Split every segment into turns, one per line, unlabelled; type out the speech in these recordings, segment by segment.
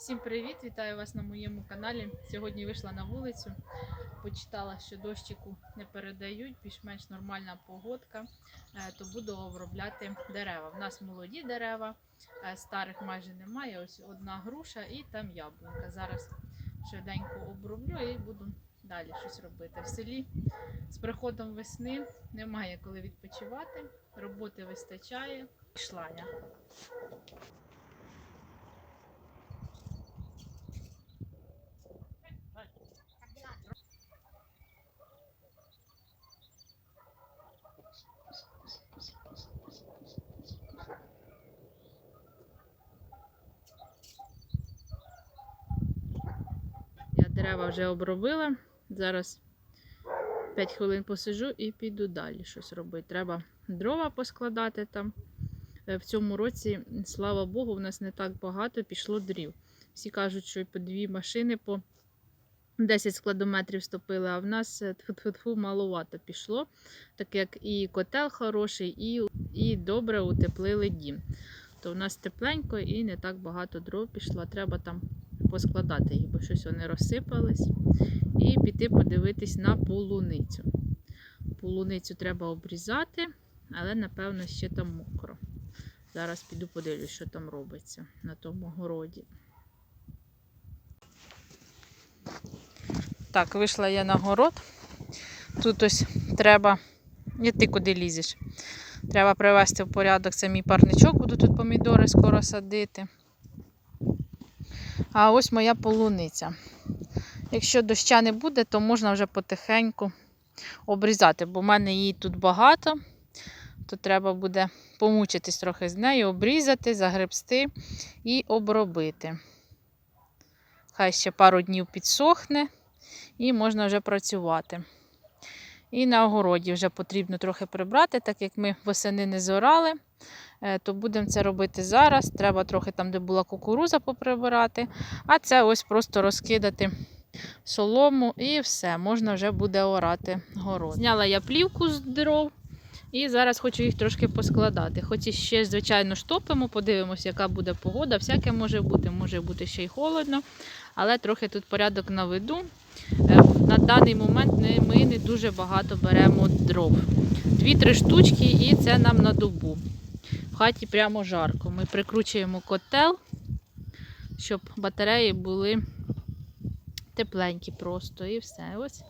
Всім привіт! Вітаю вас на моєму каналі. Сьогодні вийшла на вулицю, почитала, що дощику не передають, більш-менш нормальна погодка, е, то буду обробляти дерева. В нас молоді дерева, е, старих майже немає. Ось одна груша і там яблунька. Зараз швиденько оброблю і буду далі щось робити. В селі з приходом весни немає коли відпочивати, роботи вистачає. Пішла я. Я дерева вже обробила. Зараз 5 хвилин посижу і піду далі щось робити. Треба дрова поскладати там. Е, В цьому році, слава Богу, в нас не так багато пішло дрів. Всі кажуть, що по дві машини по 10 складометрів стопили, а в нас е, тьфу-тьфу-тьфу, маловато пішло, так як і котел хороший, і, і добре утеплили дім. То в нас тепленько і не так багато дров пішло. Треба там поскладати їх, бо щось вони розсипались. І піти подивитись на полуницю. Полуницю треба обрізати, але напевно ще там мокро. Зараз піду подивлюсь, що там робиться на тому городі. Так, вийшла я на город. Тут ось треба. І ти куди лізеш? Треба привести в порядок мій парничок, буду тут помідори скоро садити. А ось моя полуниця. Якщо доща не буде, то можна вже потихеньку обрізати, бо в мене її тут багато, то треба буде помучитись трохи з нею, обрізати, загребсти і обробити. Хай ще пару днів підсохне і можна вже працювати. І на огороді вже потрібно трохи прибрати, так як ми восени не зорали, то будемо це робити зараз. Треба трохи там, де була кукуруза, поприбирати. А це ось просто розкидати солому і все, можна вже буде орати город. Зняла я плівку з дров і зараз хочу їх трошки поскладати. Хоч і ще, звичайно, штопимо, подивимося, яка буде погода. Всяке може бути, може бути ще й холодно, але трохи тут порядок наведу. Е, На даний момент ми не дуже багато беремо дров. Дві-три штучки, і це нам на добу. Хаті прямо жарко. Ми прикручуємо котел, щоб батареї були тепленькі просто і все. Ось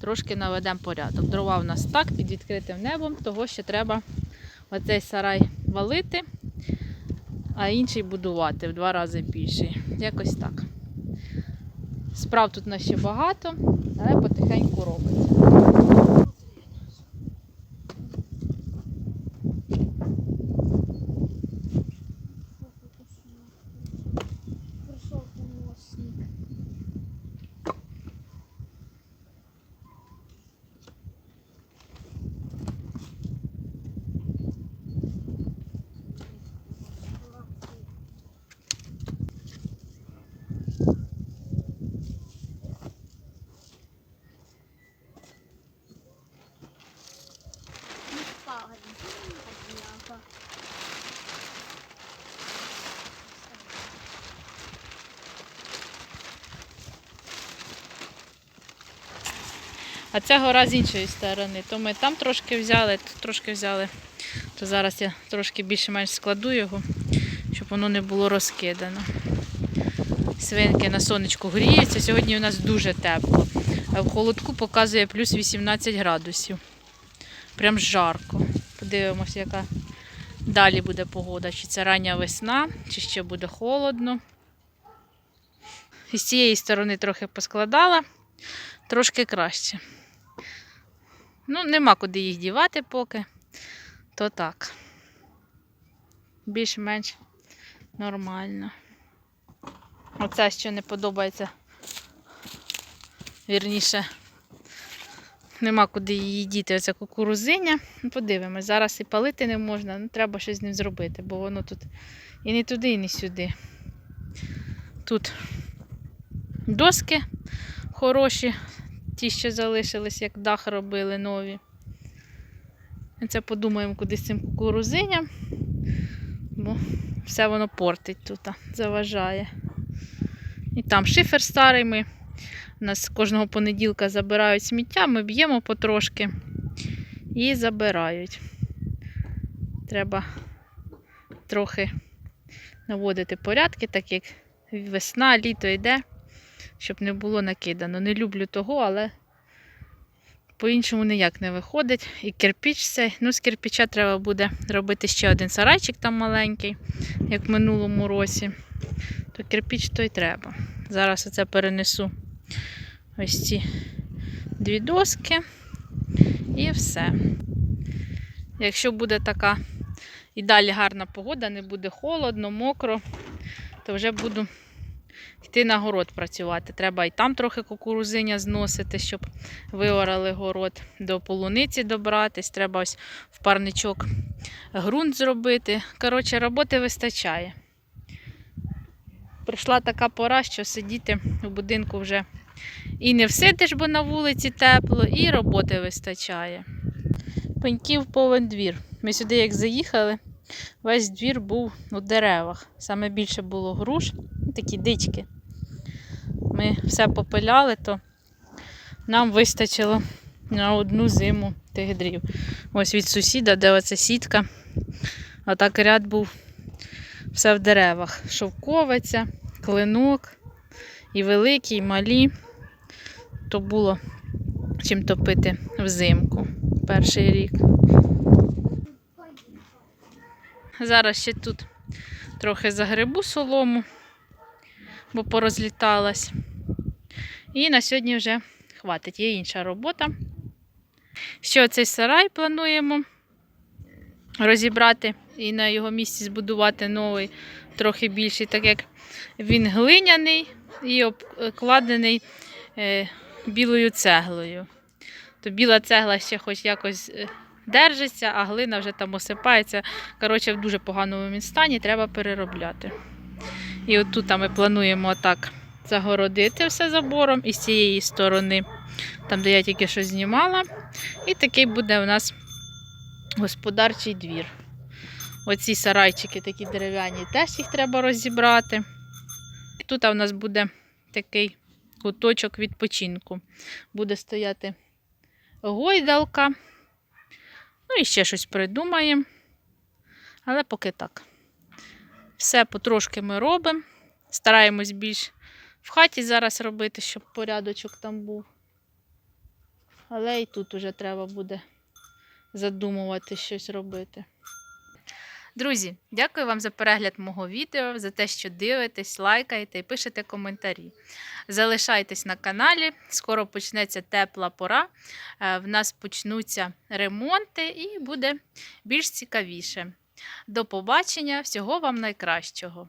трошки наведемо порядок. Дрова в нас так під відкритим небом, того ще треба оцей сарай валити, а інший будувати в два рази більший. Якось так. Справ тут нас ще багато, але потихеньку робиться. А ця гора з іншої сторони. То ми там трошки взяли, тут трошки взяли. То зараз я трошки більше-менш складу його, щоб воно не було розкидано. Свинки на сонечку гріються. Сьогодні у нас дуже тепло. А в холодку показує плюс 18 градусів. Прям жарко. Подивимося, яка далі буде погода. Чи це рання весна, чи ще буде холодно. І з цієї сторони трохи поскладала, трошки краще. Ну, нема куди їх дівати поки. То так. Більш-менш нормально. Оце, що не подобається. Вірніше, нема куди її діти. Оце кукурузиня. Ну, Подивимось, зараз і палити не можна, ну треба щось з ним зробити, бо воно тут і не туди, і не сюди. Тут доски хороші, ті, що залишились, як дах робили нові. Це подумаємо куди з цим кукурузиням, бо все воно портить тут, заважає. І там шифер старий. Ми у нас кожного понеділка забирають сміття, ми б'ємо потрошки і забирають. Треба трохи наводити порядки, так як весна, літо йде, щоб не було накидано. Не люблю того, але по-іншому ніяк не виходить. І кирпіч цей. Ну, з кирпіча треба буде робити ще один сарайчик там маленький, як в минулому році. То кирпіч то й треба. Зараз оце перенесу ось ці дві доски і все. Якщо буде така і далі гарна погода, не буде холодно, мокро, то вже буду йти на город працювати. Треба і там трохи кукурузиня зносити, щоб виорали город, до полуниці добратись. Треба ось в парничок ґрунт зробити. Коротше, роботи вистачає. Прийшла така пора, що сидіти у будинку вже і не всидиш, бо на вулиці тепло, і роботи вистачає. Пеньків повен двір. Ми сюди, як заїхали, весь двір був у деревах. Саме більше було груш, такі дички. Ми все попиляли, то нам вистачило на одну зиму тих дрів. Ось від сусіда, де оця сітка. А так ряд був все в деревах. Шовковиця, клинок, і великі, і малі. То було чим топити взимку перший рік. Зараз ще тут трохи загребу солому, бо порозліталась. І на сьогодні вже хватить. Є інша робота. Ще цей сарай плануємо розібрати і на його місці збудувати новий, трохи більший, так як він глиняний і обкладений е, білою цеглою. То біла цегла ще хоч якось е, держиться, а глина вже там осипається. Коротше, в дуже поганому стані, треба переробляти. І отут ми плануємо так загородити все забором і з цієї сторони, там, де я тільки що знімала. І такий буде у нас господарчий двір. Оці сарайчики такі дерев'яні, теж їх треба розібрати. Тут у нас буде такий куточок відпочинку. Буде стояти гойдалка. Ну і ще щось придумаємо. Але поки так. Все потрошки ми робимо. Стараємось більш в хаті зараз робити, щоб порядочок там був. Але і тут уже треба буде задумувати щось робити. Друзі, дякую вам за перегляд мого відео, за те, що дивитесь, лайкаєте і пишете коментарі. Залишайтесь на каналі, скоро почнеться тепла пора. е, В нас почнуться ремонти і буде більш цікавіше. До побачення, всього вам найкращого!